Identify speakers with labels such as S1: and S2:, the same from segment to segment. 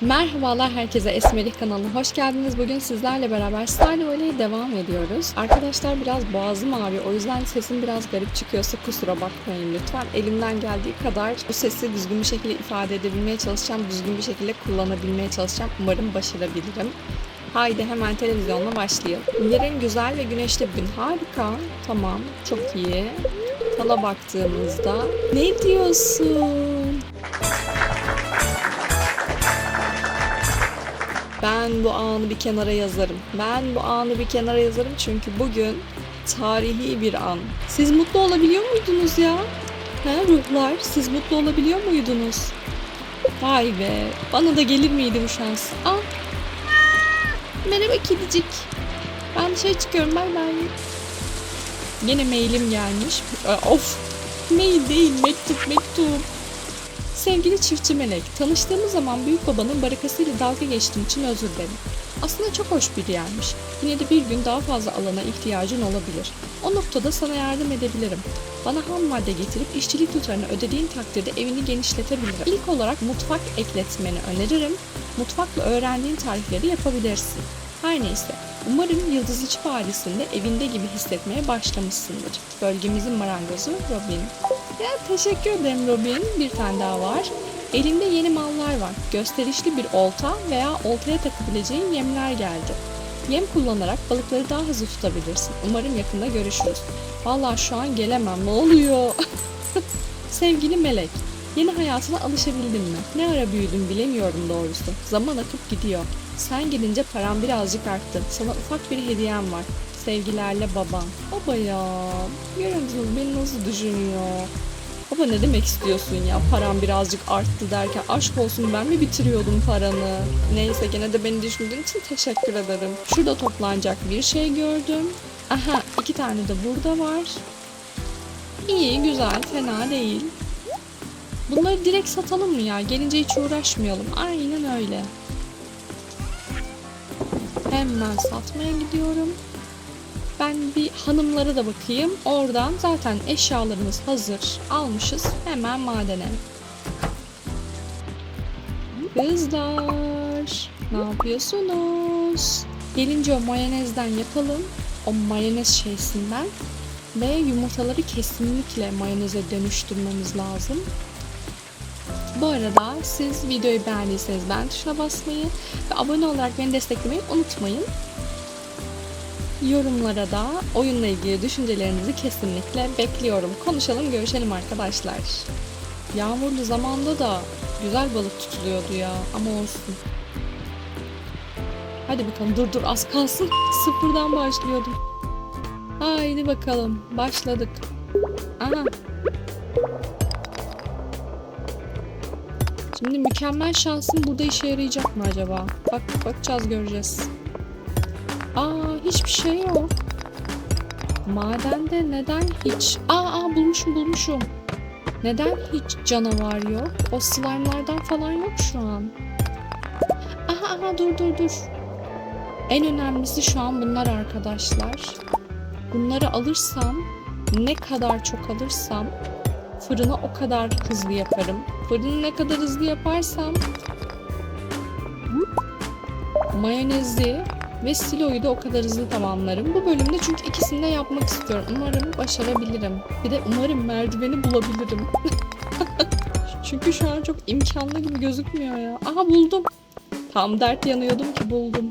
S1: Merhabalar herkese Esmerih kanalına hoş geldiniz. Bugün sizlerle beraber Stardew Valley'e devam ediyoruz. Arkadaşlar biraz boğazım ağrıyor. O yüzden sesim biraz garip çıkıyorsa kusura bakmayın lütfen. Elimden geldiği kadar bu sesi düzgün bir şekilde ifade edebilmeye çalışacağım. Düzgün bir şekilde kullanabilmeye çalışacağım. Umarım başarabilirim. Haydi hemen televizyonla başlayalım. Yarın güzel ve güneşli bir gün. Harika. Tamam. Çok iyi. Tala baktığımızda ne diyorsun? Ben bu anı bir kenara yazarım. Ben bu anı bir kenara yazarım çünkü bugün tarihi bir an. Siz mutlu olabiliyor muydunuz ya? He ruhlar, siz mutlu olabiliyor muydunuz? Vay be, bana da gelir miydi bu şans? Aa, merhaba kedicik. Ben dışarı çıkıyorum, bay bay. Yine mailim gelmiş. Of, mail değil, mektup, mektup. Sevgili çiftçi melek, tanıştığımız zaman büyük babanın barakasıyla dalga geçtiğim için özür dilerim. Aslında çok hoş bir yermiş. Yine de bir gün daha fazla alana ihtiyacın olabilir. O noktada sana yardım edebilirim. Bana ham madde getirip işçilik tutarını ödediğin takdirde evini genişletebilirim. İlk olarak mutfak ekletmeni öneririm. Mutfakla öğrendiğin tarifleri yapabilirsin. Her neyse, umarım Yıldız Çift ailesinde evinde gibi hissetmeye başlamışsındır. Bölgemizin marangozu Robin. Ya teşekkür ederim Robin. Bir tane daha var. Elimde yeni mallar var. Gösterişli bir olta veya oltaya takabileceğin yemler geldi. Yem kullanarak balıkları daha hızlı tutabilirsin. Umarım yakında görüşürüz. Vallahi şu an gelemem. Ne oluyor? Sevgili Melek, yeni hayatına alışabildin mi? Ne ara büyüdün bilemiyorum doğrusu. Zaman akıp gidiyor. Sen gidince param birazcık arttı. Sana ufak bir hediyem var. Sevgilerle baban. Baba ya. Görüyor musunuz beni nasıl düşünüyor? Baba ne demek istiyorsun ya? Param birazcık arttı derken aşk olsun ben mi bitiriyordum paranı? Neyse gene de beni düşündüğün için teşekkür ederim. Şurada toplanacak bir şey gördüm. Aha iki tane de burada var. İyi güzel fena değil. Bunları direkt satalım mı ya? Gelince hiç uğraşmayalım. Aynen öyle. Hemen satmaya gidiyorum. Ben bir hanımlara da bakayım. Oradan zaten eşyalarımız hazır. Almışız. Hemen madene. Kızlar. Ne yapıyorsunuz? Gelince o mayonezden yapalım. O mayonez şeysinden. Ve yumurtaları kesinlikle mayoneze dönüştürmemiz lazım. Bu arada siz videoyu beğendiyseniz beğen tuşuna basmayı ve abone olarak beni desteklemeyi unutmayın. Yorumlara da oyunla ilgili düşüncelerinizi kesinlikle bekliyorum. Konuşalım, görüşelim arkadaşlar. Yağmurlu zamanda da güzel balık tutuluyordu ya ama olsun. Hadi bakalım dur dur az kalsın. Sıfırdan başlıyordum. Haydi bakalım başladık. Aha. Şimdi mükemmel şansım burada işe yarayacak mı acaba? Bak bakacağız göreceğiz. Aa hiçbir şey yok. Madende neden hiç... Aa, aa bulmuşum bulmuşum. Neden hiç canavar yok? O slime'lardan falan yok şu an. Aha aha dur dur dur. En önemlisi şu an bunlar arkadaşlar. Bunları alırsam ne kadar çok alırsam fırını o kadar hızlı yaparım. Fırını ne kadar hızlı yaparsam mayonezi ve siloyu da o kadar hızlı tamamlarım. Bu bölümde çünkü ikisini de yapmak istiyorum. Umarım başarabilirim. Bir de umarım merdiveni bulabilirim. çünkü şu an çok imkanlı gibi gözükmüyor ya. Aha buldum. Tam dert yanıyordum ki buldum.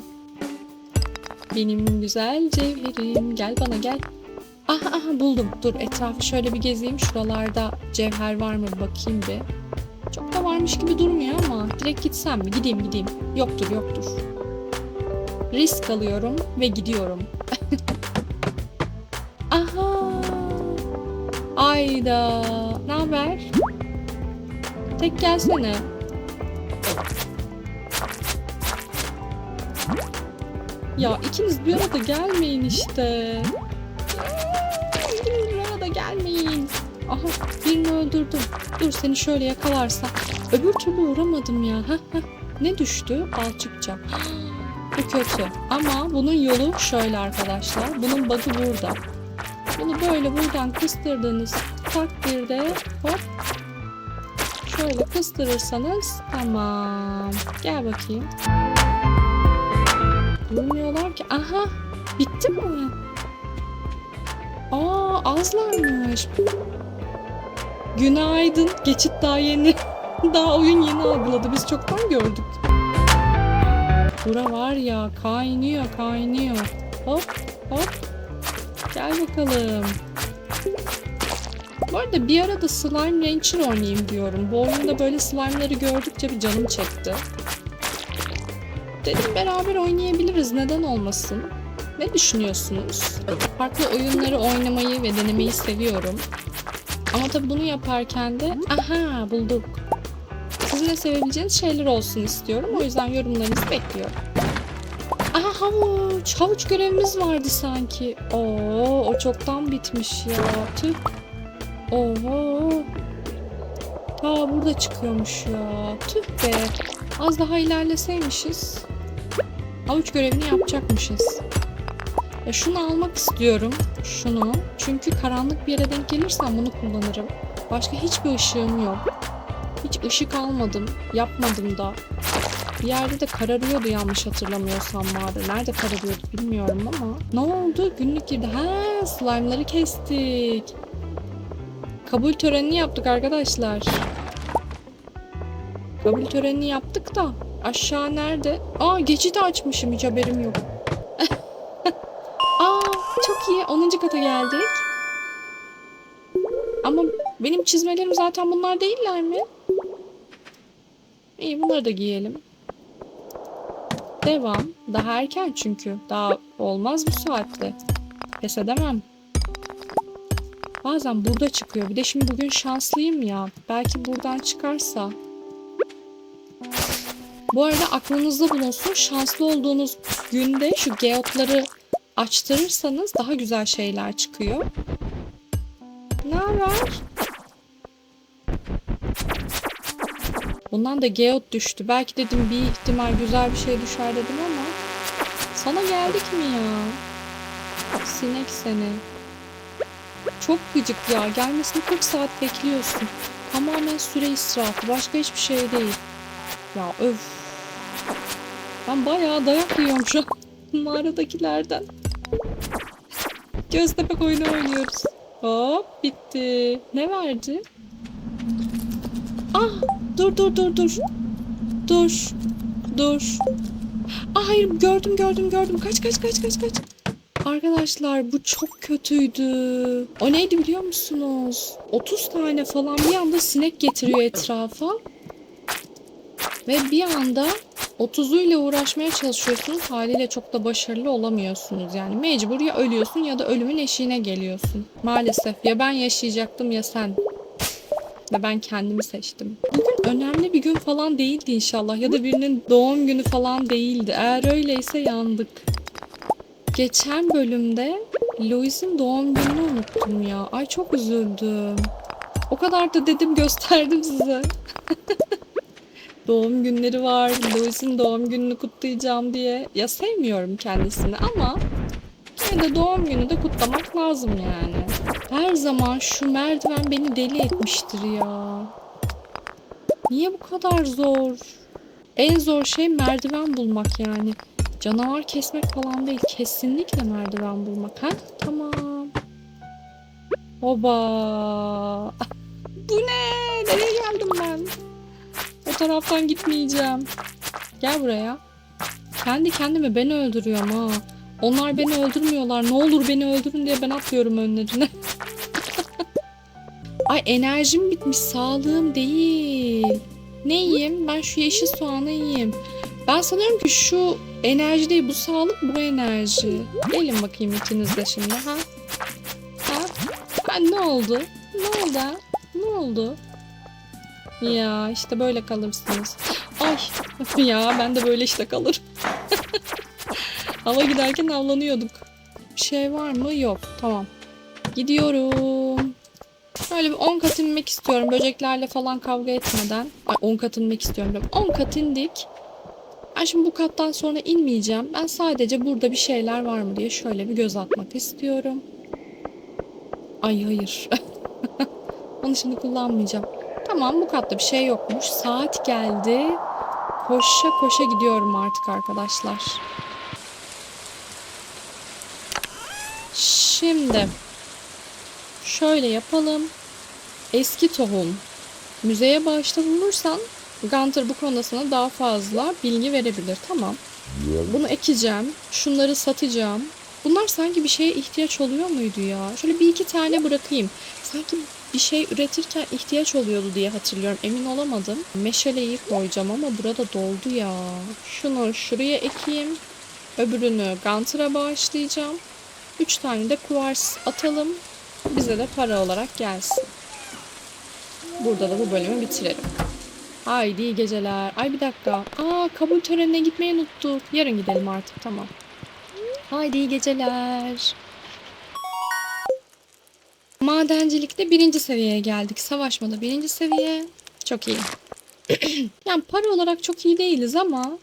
S1: Benim güzel cevherim. Gel bana gel. Aha aha buldum. Dur etrafı şöyle bir gezeyim. Şuralarda cevher var mı bakayım bir. Çok da varmış gibi durmuyor ama direkt gitsem mi? Gideyim gideyim. Yoktur yoktur. Risk alıyorum ve gidiyorum. Aha. Ayda. Ne haber? Tek gelsene. Ya ikiniz bir arada gelmeyin işte. İkiniz bir arada gelmeyin. Aha birini öldürdüm. Dur seni şöyle yakalarsam. Öbür türlü uğramadım ya. Heh, heh. Ne düştü? Balçıkça. Bu kötü. Ama bunun yolu şöyle arkadaşlar. Bunun bug'ı burada. Bunu böyle buradan kıstırdığınız takdirde hop şöyle kıstırırsanız tamam. Gel bakayım. Durmuyorlar ki. Aha bitti mi? Aa azlarmış. Günaydın. Geçit daha yeni. daha oyun yeni algıladı. Biz çoktan gördük. Bura var ya kaynıyor kaynıyor. Hop hop. Gel bakalım. Bu arada bir arada Slime Rancher oynayayım diyorum. Bu oyunda böyle slime'ları gördükçe bir canım çekti. Dedim beraber oynayabiliriz. Neden olmasın? Ne düşünüyorsunuz? Farklı oyunları oynamayı ve denemeyi seviyorum. Ama tabii bunu yaparken de aha bulduk. Sizin de sevebileceğiniz şeyler olsun istiyorum. O yüzden yorumlarınızı bekliyorum. Aha havuç. Havuç görevimiz vardı sanki. Oo, o çoktan bitmiş ya. Tüh. Oho. Ta burada çıkıyormuş ya. Tüh be. Az daha ilerleseymişiz. Havuç görevini yapacakmışız. Ya şunu almak istiyorum. Şunu. Çünkü karanlık bir yere denk gelirsem bunu kullanırım. Başka hiçbir ışığım yok. Hiç ışık almadım. Yapmadım da. Bir yerde de kararıyordu yanlış hatırlamıyorsam mavi. Nerede kararıyordu bilmiyorum ama. Ne oldu? Günlük girdi. Ha, slime'ları kestik. Kabul törenini yaptık arkadaşlar. Kabul törenini yaptık da aşağı nerede? Aa geçit açmışım hiç haberim yok. Aa çok iyi 10. kata geldik. Ama benim çizmelerim zaten bunlar değiller mi? İyi bunları da giyelim. Devam. Daha erken çünkü. Daha olmaz bu saatte. Pes edemem. Bazen burada çıkıyor. Bir de şimdi bugün şanslıyım ya. Belki buradan çıkarsa. Bu arada aklınızda bulunsun. Şanslı olduğunuz günde şu geotları açtırırsanız daha güzel şeyler çıkıyor. Ne haber? Bundan da geot düştü. Belki dedim bir ihtimal güzel bir şey düşer dedim ama sana geldik mi ya? Sinek seni. Çok gıcık ya. Gelmesini 40 saat bekliyorsun. Tamamen süre israfı. Başka hiçbir şey değil. Ya öf. Ben bayağı dayak yiyorum şu mağaradakilerden. Göztepe oyunu oynuyoruz. Hop bitti. Ne verdi? Ah dur dur dur dur. Dur. Dur. Ah hayır gördüm gördüm gördüm. Kaç kaç kaç kaç kaç. Arkadaşlar bu çok kötüydü. O neydi biliyor musunuz? 30 tane falan bir anda sinek getiriyor etrafa. Ve bir anda 30'uyla uğraşmaya çalışıyorsunuz. Haliyle çok da başarılı olamıyorsunuz. Yani mecbur ya ölüyorsun ya da ölümün eşiğine geliyorsun. Maalesef ya ben yaşayacaktım ya sen. Ve ben kendimi seçtim. Bugün önemli bir gün falan değildi inşallah. Ya da birinin doğum günü falan değildi. Eğer öyleyse yandık. Geçen bölümde Louis'in doğum gününü unuttum ya. Ay çok üzüldüm. O kadar da dedim gösterdim size. doğum günleri var. Louis'in doğum gününü kutlayacağım diye. Ya sevmiyorum kendisini ama yine de doğum günü de kutlamak lazım yani. Her zaman şu merdiven beni deli etmiştir ya. Niye bu kadar zor? En zor şey merdiven bulmak yani. Canavar kesmek falan değil. Kesinlikle merdiven bulmak. Ha? Tamam. Oba. Bu ne? Nereye geldim ben? O taraftan gitmeyeceğim. Gel buraya. Kendi kendime beni öldürüyorum ha. Onlar beni öldürmüyorlar. Ne olur beni öldürün diye ben atlıyorum önlerine. Ay enerjim bitmiş. Sağlığım değil. Ne yiyeyim? Ben şu yeşil soğanı yiyeyim. Ben sanıyorum ki şu enerji değil bu sağlık bu enerji. Gelin bakayım ikiniz de şimdi ha. Ha? ha ne oldu? Ne oldu? Ne oldu? Ya işte böyle kalırsınız. Ay ya ben de böyle işte kalırım. Hava giderken avlanıyorduk. Bir şey var mı? Yok. Tamam. Gidiyorum. Böyle bir 10 kat inmek istiyorum. Böceklerle falan kavga etmeden. Ay 10 kat inmek istiyorum. diyorum. 10 kat indik. Ben şimdi bu kattan sonra inmeyeceğim. Ben sadece burada bir şeyler var mı diye şöyle bir göz atmak istiyorum. Ay hayır. Onu şimdi kullanmayacağım. Tamam bu katta bir şey yokmuş. Saat geldi. Koşa koşa gidiyorum artık arkadaşlar. Şimdi şöyle yapalım. Eski tohum. Müzeye bağışta bulunursan Gunter bu konuda sana daha fazla bilgi verebilir. Tamam. Bunu ekeceğim. Şunları satacağım. Bunlar sanki bir şeye ihtiyaç oluyor muydu ya? Şöyle bir iki tane bırakayım. Sanki bir şey üretirken ihtiyaç oluyordu diye hatırlıyorum. Emin olamadım. Meşaleyi koyacağım ama burada doldu ya. Şunu şuraya ekeyim. Öbürünü Gunter'a bağışlayacağım. Üç tane de kuvars atalım. Bize de para olarak gelsin. Burada da bu bölümü bitirelim. Haydi iyi geceler. Ay bir dakika. Aa kabul törenine gitmeyi unuttuk. Yarın gidelim artık tamam. Haydi iyi geceler. Madencilikte birinci seviyeye geldik. Savaşmada birinci seviye. Çok iyi. yani para olarak çok iyi değiliz ama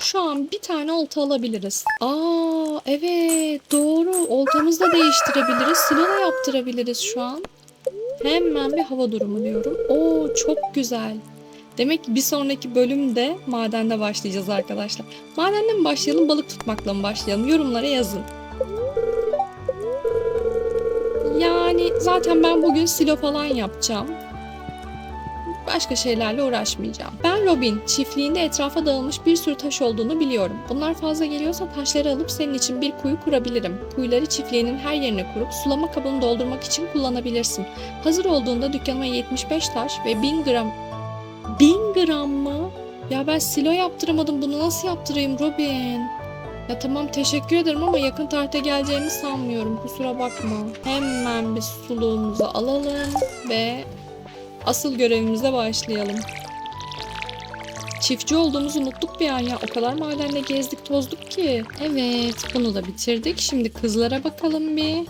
S1: şu an bir tane olta alabiliriz. Aa evet doğru. Oltamızı da değiştirebiliriz. Silah da yaptırabiliriz şu an. Hemen bir hava durumu diyorum. Oo çok güzel. Demek ki bir sonraki bölümde madende başlayacağız arkadaşlar. Madende mi başlayalım, balık tutmakla mı başlayalım? Yorumlara yazın. Yani zaten ben bugün silo falan yapacağım. Başka şeylerle uğraşmayacağım. Ben Robin, çiftliğinde etrafa dağılmış bir sürü taş olduğunu biliyorum. Bunlar fazla geliyorsa taşları alıp senin için bir kuyu kurabilirim. Kuyuları çiftliğinin her yerine kurup sulama kabını doldurmak için kullanabilirsin. Hazır olduğunda dükkanıma 75 taş ve 1000 gram 1000 gram mı? Ya ben silo yaptıramadım. Bunu nasıl yaptırayım Robin? Ya tamam teşekkür ederim ama yakın tarihte geleceğimi sanmıyorum. Kusura bakma. Hemen bir suluğumuzu alalım ve asıl görevimize başlayalım. Çiftçi olduğumuzu unuttuk bir an ya. O kadar madenle gezdik tozduk ki. Evet bunu da bitirdik. Şimdi kızlara bakalım bir.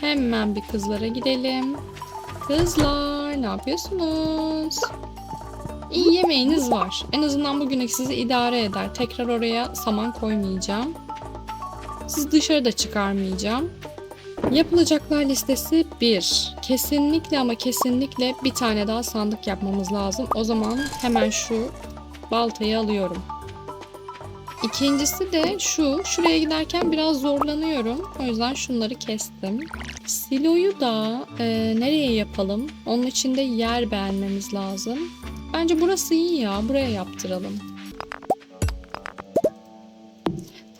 S1: Hemen bir kızlara gidelim. Kızlar ne yapıyorsunuz? İyi yemeğiniz var. En azından bugünlük sizi idare eder. Tekrar oraya saman koymayacağım. Sizi dışarıda çıkarmayacağım. Yapılacaklar listesi 1. Kesinlikle ama kesinlikle bir tane daha sandık yapmamız lazım. O zaman hemen şu baltayı alıyorum. İkincisi de şu. Şuraya giderken biraz zorlanıyorum. O yüzden şunları kestim. Siloyu da e, nereye yapalım? Onun için de yer beğenmemiz lazım. Bence burası iyi ya. Buraya yaptıralım.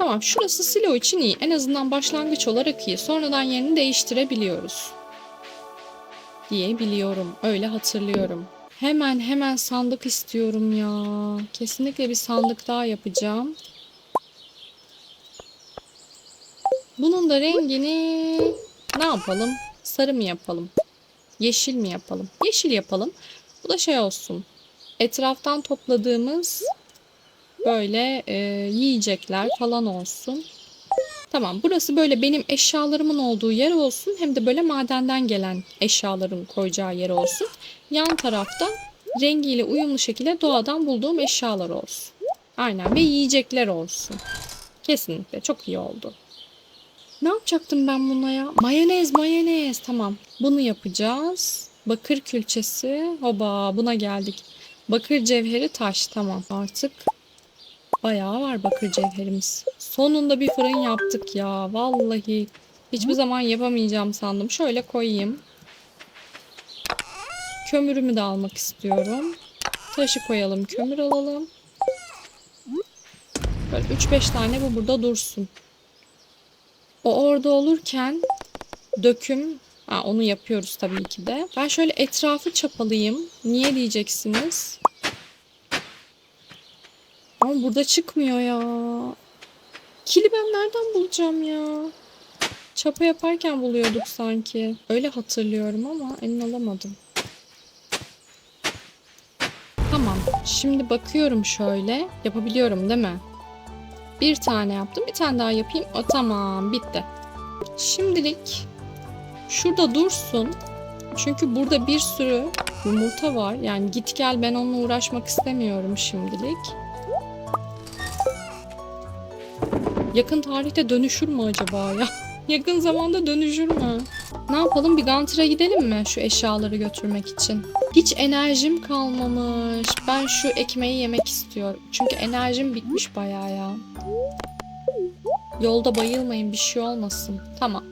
S1: Tamam şurası silo için iyi. En azından başlangıç olarak iyi. Sonradan yerini değiştirebiliyoruz. Diye biliyorum. Öyle hatırlıyorum. Hemen hemen sandık istiyorum ya. Kesinlikle bir sandık daha yapacağım. Bunun da rengini ne yapalım? Sarı mı yapalım? Yeşil mi yapalım? Yeşil yapalım. Bu da şey olsun. Etraftan topladığımız böyle e, yiyecekler falan olsun. Tamam burası böyle benim eşyalarımın olduğu yer olsun. Hem de böyle madenden gelen eşyaların koyacağı yer olsun. Yan tarafta rengiyle uyumlu şekilde doğadan bulduğum eşyalar olsun. Aynen ve yiyecekler olsun. Kesinlikle çok iyi oldu. Ne yapacaktım ben buna ya? Mayonez mayonez tamam. Bunu yapacağız. Bakır külçesi. Hoba buna geldik. Bakır cevheri taş tamam artık. Bayağı var bakır cevherimiz. Sonunda bir fırın yaptık ya. Vallahi hiçbir zaman yapamayacağım sandım. Şöyle koyayım. Kömürümü de almak istiyorum. Taşı koyalım, kömür alalım. Böyle 3-5 tane bu burada dursun. O orada olurken döküm ha, onu yapıyoruz tabii ki de. Ben şöyle etrafı çapalayayım. Niye diyeceksiniz? Ama burada çıkmıyor ya. Kili ben nereden bulacağım ya? Çapa yaparken buluyorduk sanki. Öyle hatırlıyorum ama emin olamadım. Tamam. Şimdi bakıyorum şöyle. Yapabiliyorum değil mi? Bir tane yaptım. Bir tane daha yapayım. O tamam. Bitti. Şimdilik şurada dursun. Çünkü burada bir sürü yumurta var. Yani git gel ben onunla uğraşmak istemiyorum şimdilik. Yakın tarihte dönüşür mü acaba ya? Yakın zamanda dönüşür mü? Ne yapalım? Bir Gunter'a gidelim mi şu eşyaları götürmek için? Hiç enerjim kalmamış. Ben şu ekmeği yemek istiyorum. Çünkü enerjim bitmiş bayağı ya. Yolda bayılmayın bir şey olmasın. Tamam.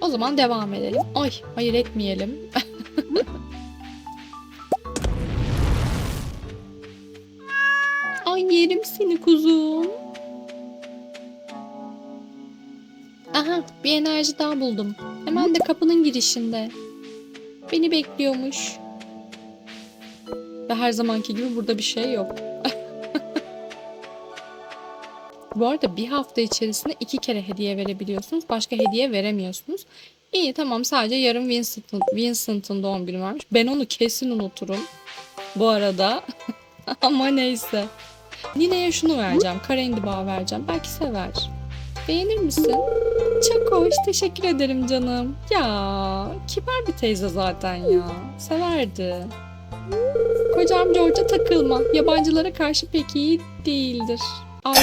S1: O zaman devam edelim. Ay hayır etmeyelim. Ay yerim seni kuzum. Aha bir enerji daha buldum. Hemen de kapının girişinde. Beni bekliyormuş. Ve her zamanki gibi burada bir şey yok. Bu arada bir hafta içerisinde iki kere hediye verebiliyorsunuz. Başka hediye veremiyorsunuz. İyi tamam sadece yarın Vincent'ın Vincent'ın doğum günü varmış. Ben onu kesin unuturum. Bu arada. Ama neyse. Nine'ye şunu vereceğim. Kara indiba vereceğim. Belki sever. Beğenir misin? Çok hoş. Teşekkür ederim canım. Ya kibar bir teyze zaten ya. Severdi. Kocam George'a takılma. Yabancılara karşı pek iyi değildir. Ay.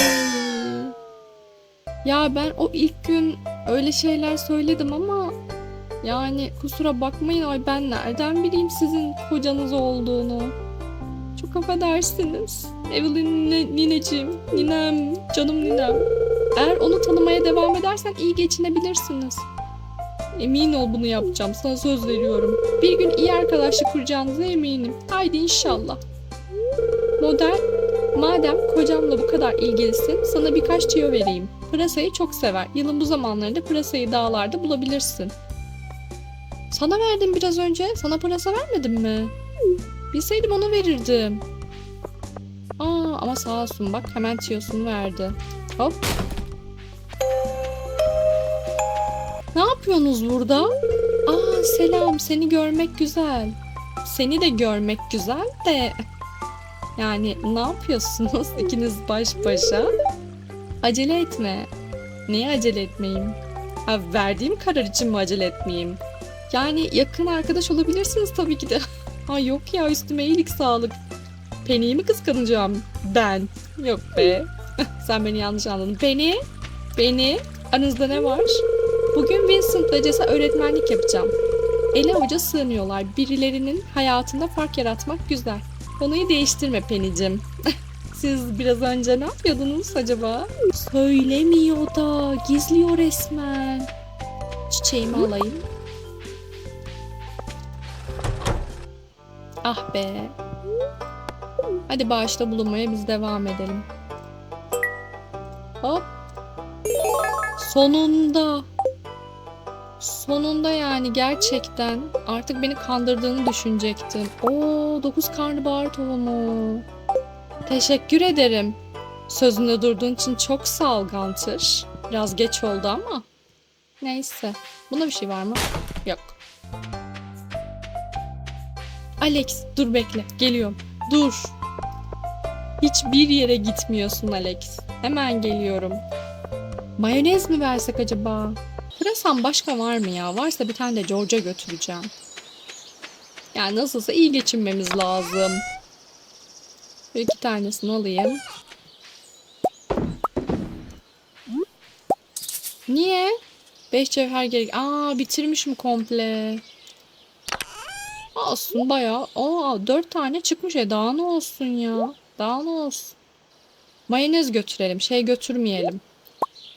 S1: Ya ben o ilk gün öyle şeyler söyledim ama yani kusura bakmayın ay ben nereden bileyim sizin kocanız olduğunu. Çok affedersiniz. Evelyn nine, nineciğim, ninem, canım ninem. Eğer onu tanımaya devam edersen iyi geçinebilirsiniz. Emin ol bunu yapacağım. Sana söz veriyorum. Bir gün iyi arkadaşlık kuracağınıza eminim. Haydi inşallah. Model, madem kocamla bu kadar ilgilisin, sana birkaç tüyo vereyim. Pırasayı çok sever. Yılın bu zamanlarında pırasayı dağlarda bulabilirsin. Sana verdim biraz önce. Sana pırasa vermedim mi? Bilseydim ona verirdim. Aa ama sağ olsun bak hemen tiyosunu verdi. Hop. Yapıyorsunuz burada? Aa selam seni görmek güzel. Seni de görmek güzel de. Yani ne yapıyorsunuz ikiniz baş başa? Acele etme. Niye acele etmeyeyim? Ha, verdiğim karar için mi acele etmeyeyim? Yani yakın arkadaş olabilirsiniz tabii ki de. Ha yok ya üstüme iyilik sağlık. Penny'i mi kıskanacağım? Ben. Yok be. Sen beni yanlış anladın. Penny? Penny? Aranızda ne var? Bugün Vincent'la Jess'e öğretmenlik yapacağım. Ele avuca sığmıyorlar. Birilerinin hayatında fark yaratmak güzel. Konuyu değiştirme Penny'cim. Siz biraz önce ne yapıyordunuz acaba? Söylemiyor da. Gizliyor resmen. Çiçeğimi alayım. Ah be. Hadi bağışta bulunmaya biz devam edelim. Hop. Sonunda. Sonunda yani gerçekten artık beni kandırdığını düşünecektim. Oo 9 karnabahar tohumu. Teşekkür ederim. Sözünde durduğun için çok sağ ol Gunter. Biraz geç oldu ama. Neyse. Bunda bir şey var mı? Yok. Alex dur bekle. Geliyorum. Dur. Hiçbir yere gitmiyorsun Alex. Hemen geliyorum. Mayonez mi versek acaba? Pırasam başka var mı ya? Varsa bir tane de George'a götüreceğim. Yani nasılsa iyi geçinmemiz lazım. Bir iki tanesini alayım. Niye? Beş cevher gerek. Aa bitirmişim komple. Olsun bayağı. Aa dört tane çıkmış. E daha ne olsun ya? Daha ne olsun? Mayonez götürelim. Şey götürmeyelim.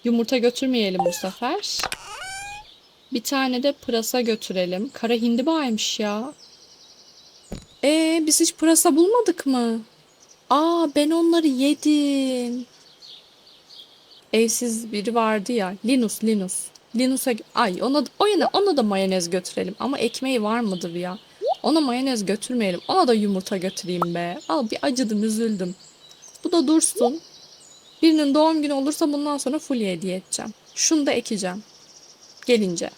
S1: Yumurta götürmeyelim bu sefer. Bir tane de pırasa götürelim. Kara hindibaymış ya. Ee biz hiç pırasa bulmadık mı? Aa ben onları yedim. Evsiz biri vardı ya. Linus, Linus. Linus'a ay ona ona ona da mayonez götürelim ama ekmeği var mıdır ya? Ona mayonez götürmeyelim. Ona da yumurta götüreyim be. Al bir acıdım, üzüldüm. Bu da dursun. Birinin doğum günü olursa bundan sonra full hediye edeceğim. Şunu da ekeceğim. Gelince.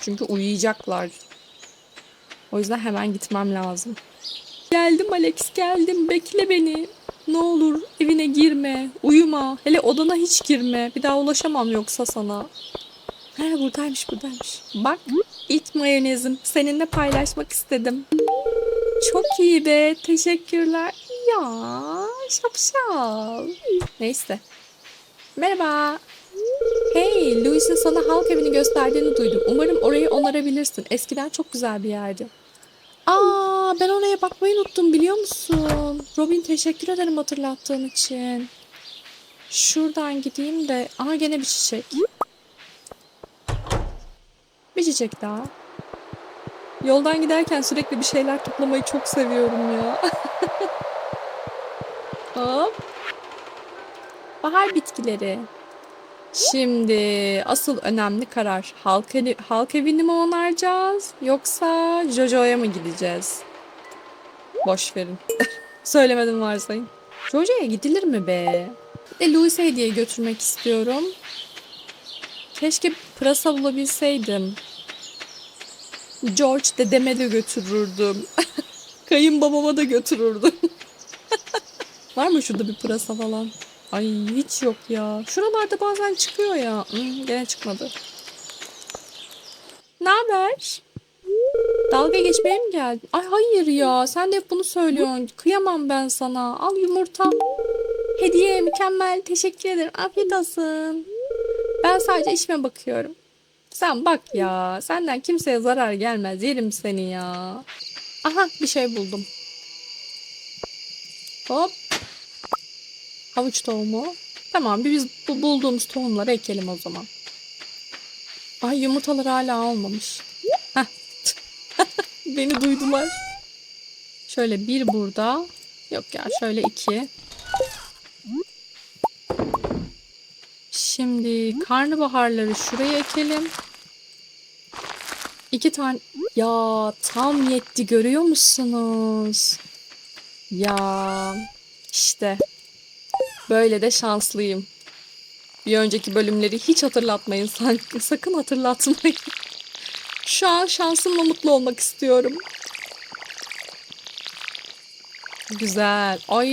S1: Çünkü uyuyacaklar. O yüzden hemen gitmem lazım. Geldim Alex geldim. Bekle beni. Ne olur evine girme. Uyuma. Hele odana hiç girme. Bir daha ulaşamam yoksa sana. He buradaymış buradaymış. Bak ilk mayonezim. Seninle paylaşmak istedim. Çok iyi be. Teşekkürler. Ya şapşal. Neyse. Merhaba. Hey, Louis'in sana halk evini gösterdiğini duydum. Umarım orayı onarabilirsin. Eskiden çok güzel bir yerdi. Aa, ben oraya bakmayı unuttum biliyor musun? Robin teşekkür ederim hatırlattığın için. Şuradan gideyim de... Aha gene bir çiçek. Bir çiçek daha. Yoldan giderken sürekli bir şeyler toplamayı çok seviyorum ya. Hop. Bahar bitkileri. Şimdi asıl önemli karar. Halk, evi, halk evini mi onaracağız yoksa Jojo'ya mı gideceğiz? Boş verin. Söylemedim varsayın. Jojo'ya gidilir mi be? Bir de hediye götürmek istiyorum. Keşke pırasa bulabilseydim. George dedeme de götürürdüm. Kayınbabama da götürürdüm. Var mı şurada bir pırasa falan? Ay hiç yok ya. Şuralarda bazen çıkıyor ya. Hmm, gene çıkmadı. Ne haber? Dalga geçmeye mi geldin? Ay hayır ya. Sen de hep bunu söylüyorsun. Kıyamam ben sana. Al yumurta. Hediye mükemmel. Teşekkür ederim. Afiyet olsun. Ben sadece işime bakıyorum. Sen bak ya. Senden kimseye zarar gelmez. Yerim seni ya. Aha bir şey buldum. Hop. Havuç tohumu. Tamam bir biz bu bulduğumuz tohumları ekelim o zaman. Ay yumurtalar hala olmamış. Heh. Beni duydular. Şöyle bir burada. Yok ya şöyle iki. Şimdi karnabaharları şuraya ekelim. İki tane. Ya tam yetti görüyor musunuz? Ya işte böyle de şanslıyım. Bir önceki bölümleri hiç hatırlatmayın. Sakın hatırlatmayın. Şu an şansımla mutlu olmak istiyorum. Güzel. Ay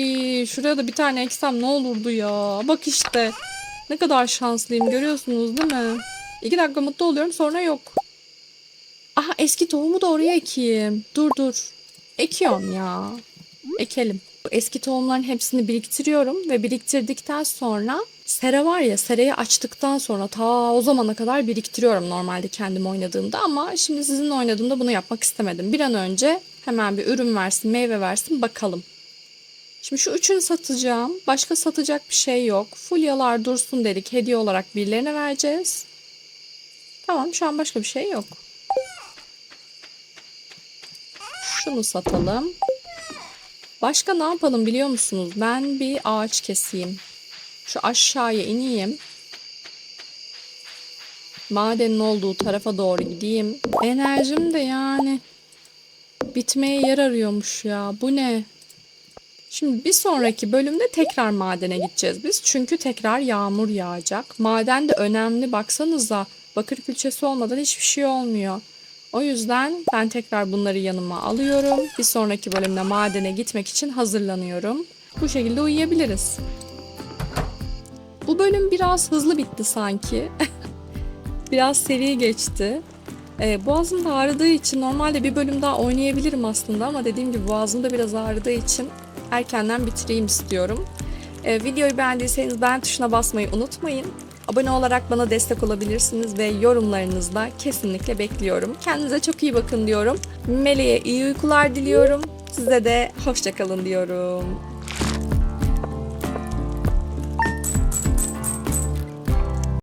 S1: şuraya da bir tane eksem ne olurdu ya. Bak işte. Ne kadar şanslıyım görüyorsunuz değil mi? İki dakika mutlu oluyorum sonra yok. Aha eski tohumu da oraya ekeyim. Dur dur. Ekiyorum ya. Ekelim. Eski tohumların hepsini biriktiriyorum ve biriktirdikten sonra sera var ya serayı açtıktan sonra ta o zamana kadar biriktiriyorum normalde kendim oynadığımda ama şimdi sizinle oynadığımda bunu yapmak istemedim. Bir an önce hemen bir ürün versin, meyve versin bakalım. Şimdi şu üçünü satacağım. Başka satacak bir şey yok. Fulyalar dursun dedik. Hediye olarak birilerine vereceğiz. Tamam şu an başka bir şey yok. Şunu satalım. Başka ne yapalım biliyor musunuz? Ben bir ağaç keseyim. Şu aşağıya ineyim. Madenin olduğu tarafa doğru gideyim. Enerjim de yani bitmeye yer arıyormuş ya. Bu ne? Şimdi bir sonraki bölümde tekrar madene gideceğiz biz. Çünkü tekrar yağmur yağacak. Maden de önemli. Baksanıza bakır külçesi olmadan hiçbir şey olmuyor. O yüzden ben tekrar bunları yanıma alıyorum. Bir sonraki bölümde madene gitmek için hazırlanıyorum. Bu şekilde uyuyabiliriz. Bu bölüm biraz hızlı bitti sanki. biraz seri geçti. Ee, boğazım da ağrıdığı için normalde bir bölüm daha oynayabilirim aslında ama dediğim gibi boğazım da biraz ağrıdığı için erkenden bitireyim istiyorum. Ee, videoyu beğendiyseniz beğen tuşuna basmayı unutmayın. Abone olarak bana destek olabilirsiniz ve yorumlarınızda kesinlikle bekliyorum. Kendinize çok iyi bakın diyorum. Meleğe iyi uykular diliyorum. Size de hoşçakalın diyorum.